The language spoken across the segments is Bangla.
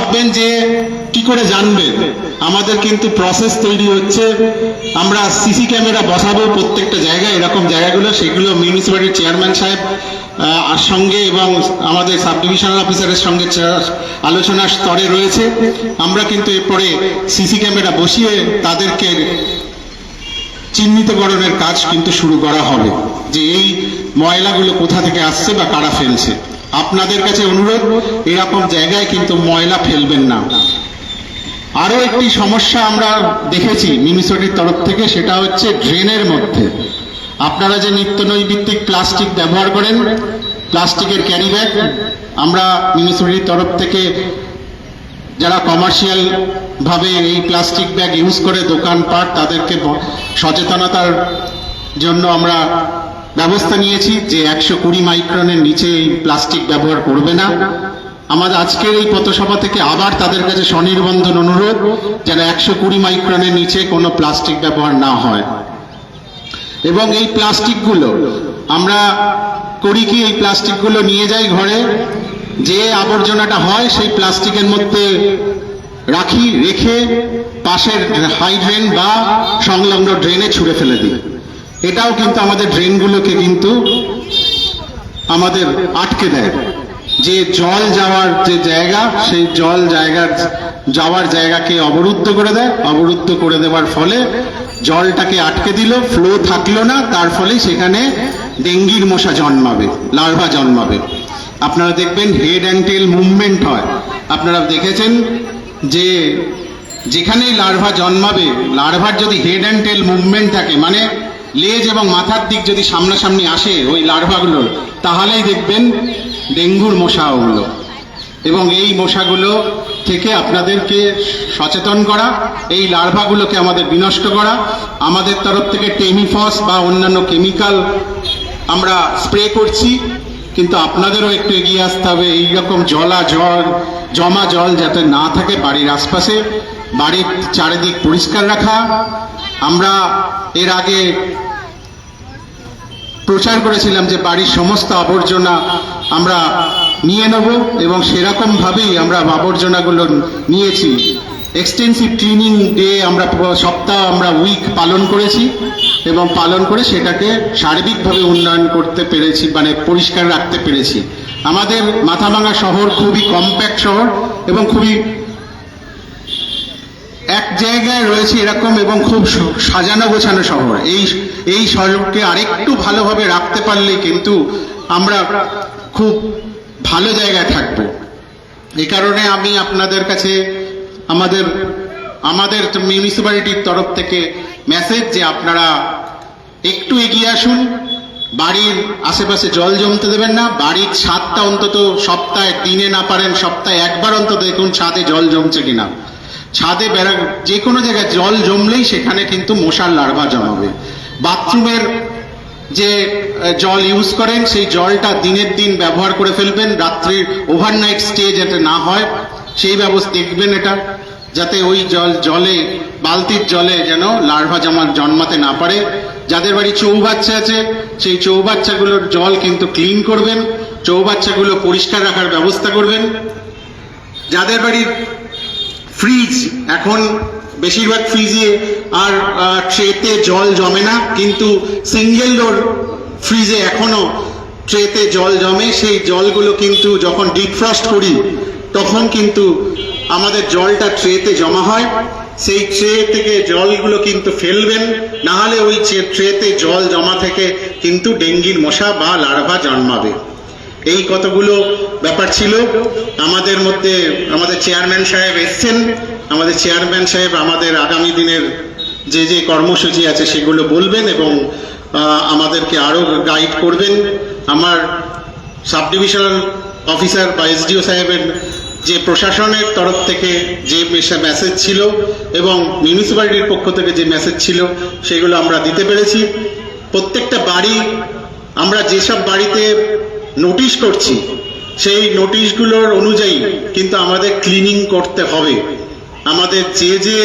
ভাববেন যে কি করে জানবেন? আমাদের কিন্তু প্রসেস তৈরি হচ্ছে। আমরা সিসি ক্যামেরা বসাবো প্রত্যেকটা জায়গায়, এরকম জায়গাগুলো, সেগুলো মিউনিসিপ্যালিটির চেয়ারম্যান সাহেব আর সঙ্গে এবং আমাদের সাব ডিভিশনাল অফিসারের সঙ্গে আলোচনার স্তরে রয়েছে। আমরা কিন্তু এরপরে সিসি ক্যামেরা বসিয়ে তাদেরকে চিহ্নিতকরণের কাজ কিন্তু শুরু করা হবে। যে এই ময়লাগুলো কোথা থেকে আসছে বা কারা ফেলছে। আপনাদের কাছে অনুরোধ, এরকম জায়গায় কিন্তু ময়লা ফেলবেন না। আরও একটি সমস্যা আমরা দেখেছি মিউনিসিপ্যালিটির তরফ থেকে, সেটা হচ্ছে ড্রেনের মধ্যে। আপনারা যে নিত্য নৈমিত্তিক প্লাস্টিক ব্যবহার করেন, প্লাস্টিকের ক্যারি ব্যাগ, আমরা মিউনিসিপ্যালিটির তরফ থেকে যারা কমার্শিয়াল ভাবে এই প্লাস্টিক ব্যাগ ইউজ করে দোকানপাট, তাদেরকে সচেতনতার জন্য আমরা ব্যবস্থা নিয়েছি যে একশো কুড়ি মাইক্রনের নিচে এই প্লাস্টিক ব্যবহার করবে না। আমাদের আজকের এই পথসভা থেকে আবার তাদের কাছে স্বনির্বন্ধন অনুরোধ যেন একশো কুড়ি মাইক্রনের নিচে কোনো প্লাস্টিক ব্যবহার না হয়। এবং এই প্লাস্টিকগুলো, আমরা করি কি এই প্লাস্টিকগুলো নিয়ে যাই ঘরে, যে আবর্জনাটা হয় সেই প্লাস্টিকের মধ্যে রাখি, রেখে পাশের হাই ড্রেন বা সংলগ্ন ড্রেনে ছুঁড়ে ফেলে দিই। এটাও কিন্তু আমাদের ড্রেনগুলোকে কিন্তু আমাদের আটকে দেয়। যে জল যাওয়ার যে জায়গা, সেই জল জায়গার, যাওয়ার জায়গাকে অবরুদ্ধ করে দেয়। অবরুদ্ধ করে দেওয়ার ফলে জলটাকে আটকে দিল ফ্লো থাকল না, তার ফলে সেখানে ডেঙ্গির মশা জন্মাবে লার্ভা জন্মাবে। আপনারা দেখবেন হেড অ্যান্ড টেল মুভমেন্ট হয়। আপনারা দেখেছেন যে যেখানেই লার্ভা জন্মাবে লার্ভার যদি হেড অ্যান্ড টেল মুভমেন্ট থাকে মানে লেজ এবং মাথার দিক যদি সামনাসামনি আসে ওই লার্ভাগুলোর তাহলেই দেখবেন ডেঙ্গুর মশা ওগুলো এবং এই মশাগুলো থেকে আপনাদেরকে সচেতন করা, এই লার্ভাগুলোকে আমাদের বিনষ্ট করা। আমাদের তরফ থেকে টেমিফস বা অন্যান্য কেমিক্যাল আমরা স্প্রে করছি, কিন্তু আপনাদেরও একটু এগিয়ে আসতে হবে। এইরকম জলা জল, জমা জল যাতে না থাকে বাড়ির আশপাশে, বাড়ির চারিদিক পরিষ্কার রাখা আমরা এর আগে প্রচার করেছিলাম যে বাড়ির সমস্ত আবর্জনা আমরা নিয়ে নেব এবং সেরকমভাবেই আমরা আবর্জনাগুলো নিয়েছি। এক্সটেন্সিভ ক্লিনিং ডে আমরা সপ্তাহ আমরা উইক পালন করেছি এবং পালন করে সেটাকে সার্বিকভাবে উন্নয়ন করতে পেরেছি মানে পরিষ্কার রাখতে পেরেছি। আমাদের মাথাভাঙা শহর খুবই কম্প্যাক্ট শহর এবং খুবই এক জায়গায় রয়েছে এরকম এবং খুব সাজানো গোছানো শহর। এই এই শহরকে আরেকটু ভালোভাবে রাখতে পারলে কিন্তু আমরা খুব ভালো জায়গায় থাকব। এই কারণে আমি আপনাদের কাছে আমাদের আমাদের মিউনিসিপ্যালিটির তরফ থেকে মেসেজ যে আপনারা একটু এগিয়ে আসুন। বাড়ির আশেপাশে জল জমতে দেবেন না। বাড়ির ছাদটা অন্তত সপ্তাহে, দিনে না পারেন, সপ্তাহে একবার অন্তত দেখুন ছাদে জল জমছে কিনা। ছাদে বেড়া, যে কোনো জায়গায় জল জমলেই সেখানে কিন্তু মশার লার্ভা জমাবে। বাথরুমের যে জল ইউজ করেন, সেই জলটা দিনের দিন ব্যবহার করে ফেলবেন, রাত্রির ওভারনাইট স্টে যাতে না হয়, সেই ব্যবস্থা দেখবেন এটা, যাতে ওই জল, জলে, বালতির জলে যেন লার্ভা জমা, জন্মাতে না পারে। যাদের বাড়ি চৌবাচ্চা আছে, সেই চৌবাচ্চাগুলোর জল কিন্তু ক্লিন করবেন, চৌবাচ্চাগুলো পরিষ্কার রাখার ব্যবস্থা করবেন। যাদের বাড়ির ফ্রিজ এখন বেশিরভাগ ফ্রিজে আর ট্রেতে জল জমে না, কিন্তু সিঙ্গেল ডোর ফ্রিজে এখনও ট্রেতে জল জমে। সেই জলগুলো কিন্তু যখন ডিফ্রস্ট করি, তখন কিন্তু আমাদের জলটা ট্রেতে জমা হয়। সেই ট্রে থেকে জলগুলো কিন্তু ফেলবেন, নাহলে ওই ট্রেতে জল জমা থেকে কিন্তু ডেঙ্গির মশা বা লার্ভা জন্মাবে। এই কতগুলো ব্যাপার ছিল, আমাদের মধ্যে আমাদের চেয়ারম্যান সাহেব এসছেন। আমাদের চেয়ারম্যান সাহেব আমাদের আগামী দিনের যে যে কর্মসূচি আছে সেগুলো বলবেন এবং আমাদেরকে আরও গাইড করবেন। আমার সাব ডিভিশনাল অফিসার বা এসডিও সাহেবের যে প্রশাসনের তরফ থেকে যে মেসেজ ছিল এবং মিউনিসিপ্যালিটির পক্ষ থেকে যে মেসেজ ছিল, সেগুলো আমরা দিতে পেরেছি। প্রত্যেকটা বাড়ি, আমরা যেসব বাড়িতে নোটিশ করছি। সেই নোটিশগুলোর অনুযায়ী কিন্তু আমাদের ক্লিনিং করতে হবে। আমাদের যে যে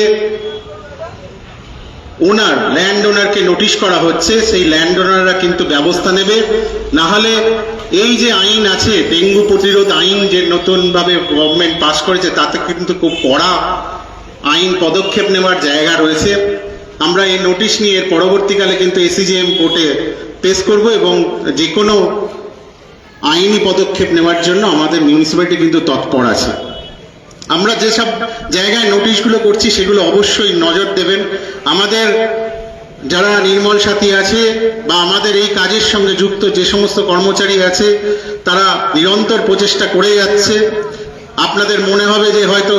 ওনার ল্যান্ড ওনারকে নোটিশ করা হচ্ছে, সেই ল্যান্ড ওনাররা কিন্তু ব্যবস্থা নেবে। না হলে এই যে আইন আছে, ডেঙ্গু প্রতিরোধ আইন যে নতুনভাবে গভর্নমেন্ট পাস করেছে, তাতে কিন্তু খুব কড়া আইন পদক্ষেপ নেওয়ার জায়গা রয়েছে। আমরা এই নোটিশ নিয়ে পরবর্তীকালে কিন্তু এসিজিএম কোর্টে পেশ করব এবং যে কোনো আইনি পদক্ষেপ নেওয়ার জন্য আমাদের মিউনিসিপ্যালিটি কিন্তু তৎপর আছে। আমরা যেসব জায়গায় নোটিশগুলো করছি, সেগুলো অবশ্যই নজর দেবেন। আমাদের যারা নির্মল সাথী আছে বা আমাদের এই কাজের সঙ্গে যুক্ত যে সমস্ত কর্মচারী আছে, তারা নিরন্তর প্রচেষ্টা করে যাচ্ছে। আপনাদের মনে হবে যে হয়তো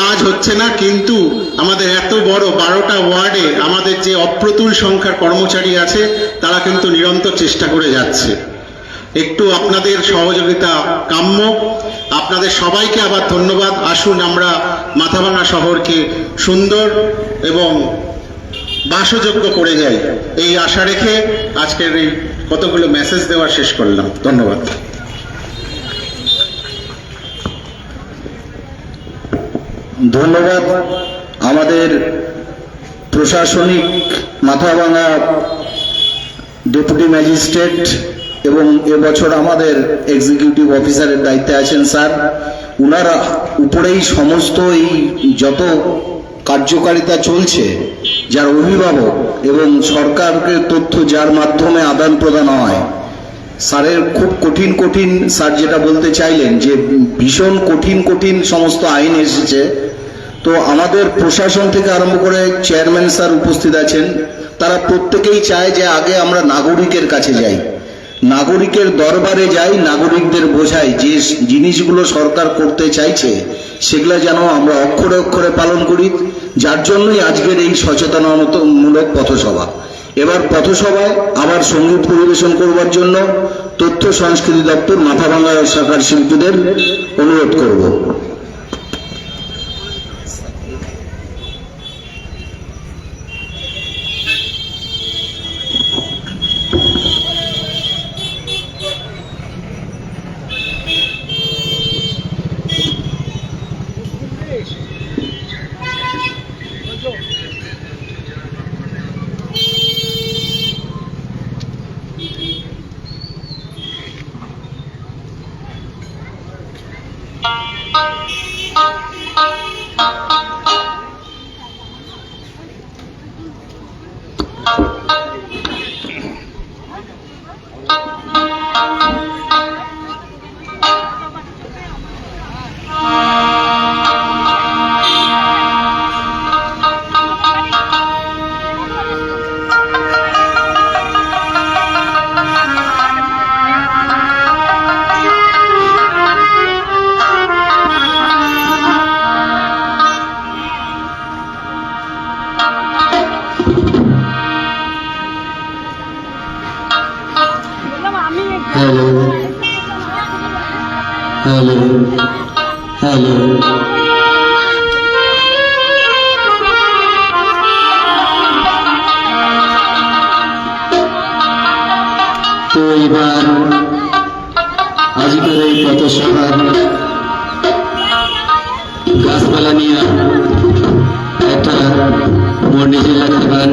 কাজ হচ্ছে না, কিন্তু আমাদের এত বড় বারোটা ওয়ার্ডে আমাদের যে অপ্রতুল সংখ্যার কর্মচারী আছে, তারা কিন্তু নিরন্তর চেষ্টা করে যাচ্ছে। একটু আপনাদের সহযোগিতা কাম্য। আপনাদের সবাইকে আবার ধন্যবাদ। আসুন আমরা মাথাভাঙা শহরকে সুন্দর এবং বাসযোগ্য করে যাই এই আশা রেখে আজকের এই কতগুলো মেসেজ দেওয়া শেষ করলাম। ধন্যবাদ। ধন্যবাদ। আমাদের প্রশাসনিক মাথাভাঙা ডেপুটি ম্যাজিস্ট্রেট এবং এবছর আমাদের এক্সিকিউটিভ অফিসারের দায়িত্বে আছেন স্যার। উনারা উপরেই সমস্ত এই যত কার্যকারিতা চলছে, যার অভিভাবক এবং সরকারকে তথ্য যার মাধ্যমে আদান প্রদান হয়, স্যারের খুব কঠিন কঠিন স্যার যেটা বলতে চাইলেন যে ভীষণ কঠিন কঠিন সমস্ত আইন এসেছে। তো আমাদের প্রশাসন থেকে আরম্ভ করে চেয়ারম্যান স্যার উপস্থিত আছেন। তারা প্রত্যেকেই চায় যে আগে আমরা নাগরিকের কাছে যাই। নাগরিকের দরবারে যাই, নাগরিকদের বোঝাই যে জিনিসগুলো সরকার করতে চাইছে, সেগুলো যেন আমরা অক্ষরে অক্ষরে পালন করি। যার জন্যই আজকের এই সচেতনতামূলক পথসভা। এবার পথসভায় আবার সংগীত পরিবেশন করবার জন্য তথ্য সংস্কৃতি দপ্তর মাথাভাঙ্গা শাখার শিল্পীদের অনুরোধ করব। Hello hello hello তো এবার আজকের এই পথসভার গাছপালা নিয়ে একটা মোর নিজের লেখা গান।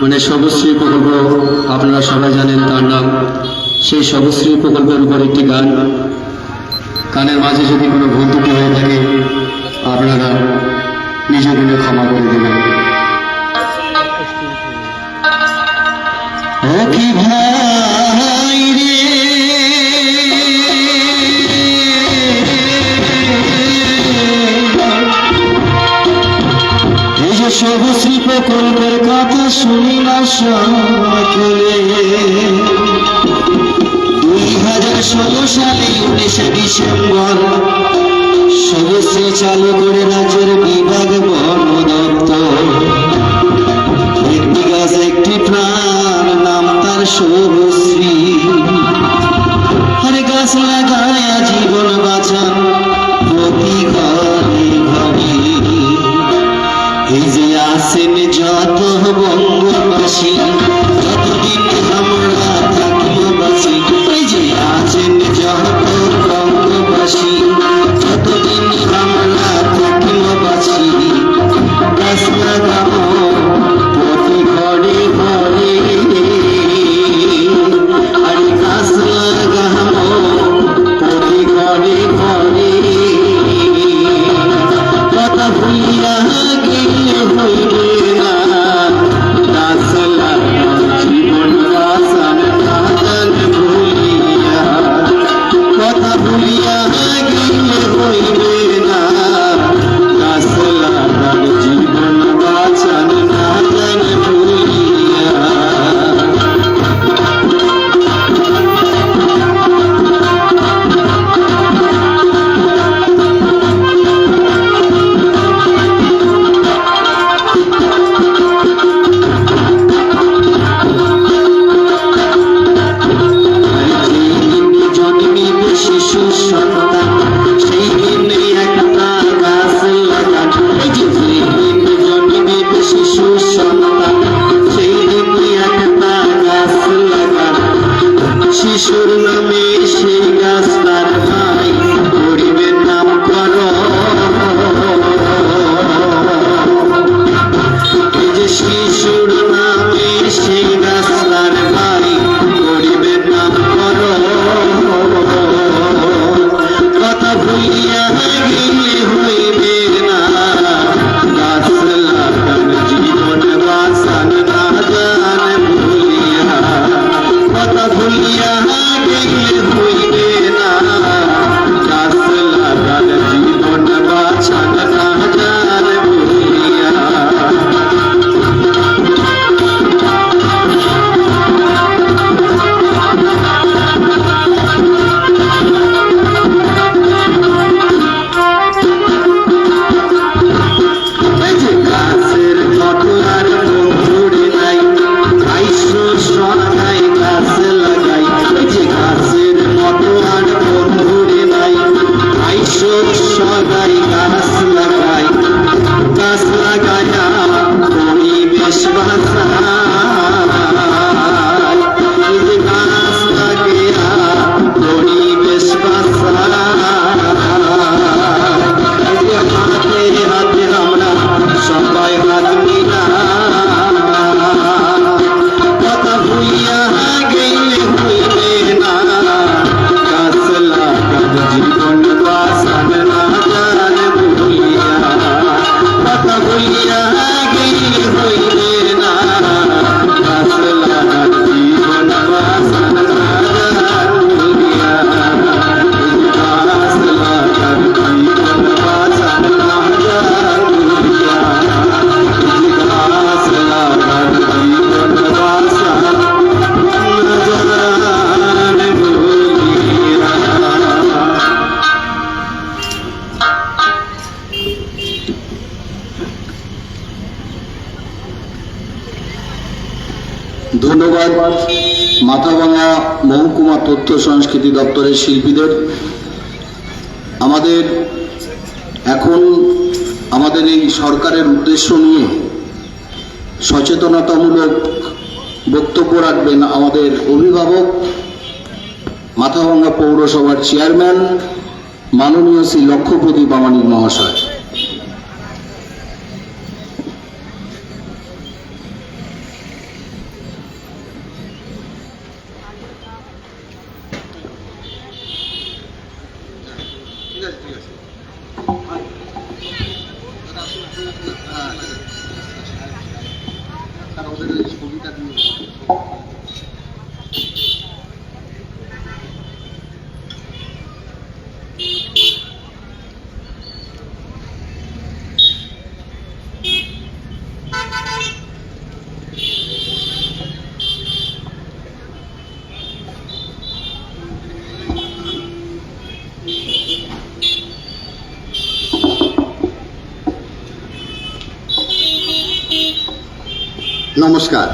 মানে সবশ্রী প্রকল্প আপনারা সবাই জানেন তার নাম। সেই সবশ্রী প্রকল্পের উপর একটি গান। গানের মাঝে যদি কোনো ভুল ত্রুটি হয়ে থাকে আপনারা নিজ গুণে ক্ষমা করে দেবেন। হ্যাঁ কি ভাই সবশ্রী প্রকল্পের কথা শুনি না সকলে দুই হাজার ষোলো সালে উনিশে ডিসেম্বর, সহস্রী চালু করে রাজ্যের বিভাগ বন সংস্কৃতি দপ্তরের শিল্পীদের। আমাদের এখন আমাদের এই সরকারের উদ্দেশ্য নিয়ে সচেতনতামূলক বক্তব্য রাখবেন আমাদের অভিভাবক, মাথাভাঙ্গা পৌরসভার চেয়ারম্যান, মাননীয় শ্রী লক্ষ্যপ্রদীপ আমানিক মহাশয়। নমস্কার।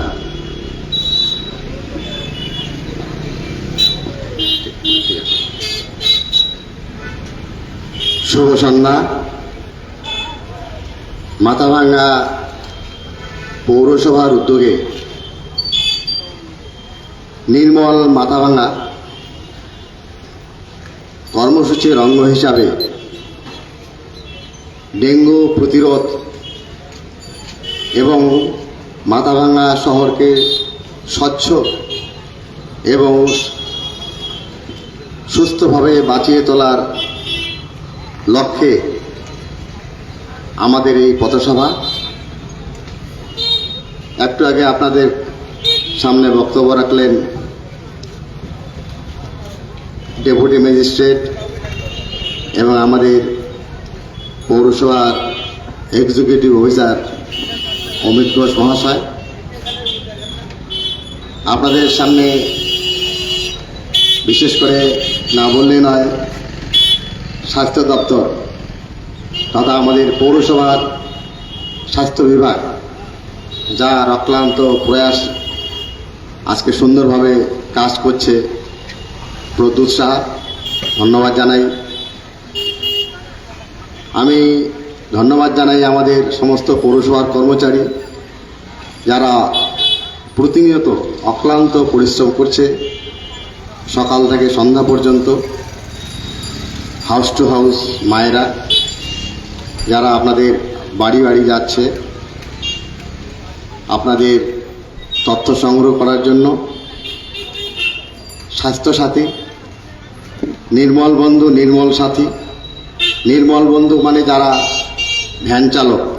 শুভ সন্ধ্যা। মাথাভাঙ্গা পৌরসভার উদ্যোগে নির্মল মাথাভাঙ্গা কর্মসূচির অঙ্গ হিসাবে ডেঙ্গু প্রতিরোধ এবং মাথাভাঙ্গা শহরকে স্বচ্ছ এবং সুস্থভাবে বাঁচিয়ে তোলার লক্ষ্যে আমাদের এই পথসভা। একটু আগে আপনাদের সামনে বক্তব্য রাখলেন ডেপুটি ম্যাজিস্ট্রেট এবং আমাদের পৌরসভার এক্সিকিউটিভ অফিসার অমিত ঘোষ মহাশয় আপনাদের সামনে বিশেষ করে না বললে নয়, স্বাস্থ্য দপ্তর তথা আমাদের পৌরসভার স্বাস্থ্য বিভাগ যার অক্লান্ত প্রয়াস আজকে সুন্দরভাবে কাজ করছে। প্রদ্যুৎ ধন্যবাদ জানাই। আমি ধন্যবাদ জানাই আমাদের সমস্ত পৌরসভার কর্মচারী, যারা প্রতিনিয়ত অক্লান্ত পরিশ্রম করছে সকাল থেকে সন্ধ্যা পর্যন্ত। হাউস টু হাউস মায়েরা, যারা আপনাদের বাড়ি বাড়ি যাচ্ছে, আপনাদের তথ্য সংগ্রহ করার জন্য। স্বাস্থ্যসাথী নির্মল বন্ধু, নির্মল সাথী। নির্মল বন্ধু মানে যারা ভ্যান চালক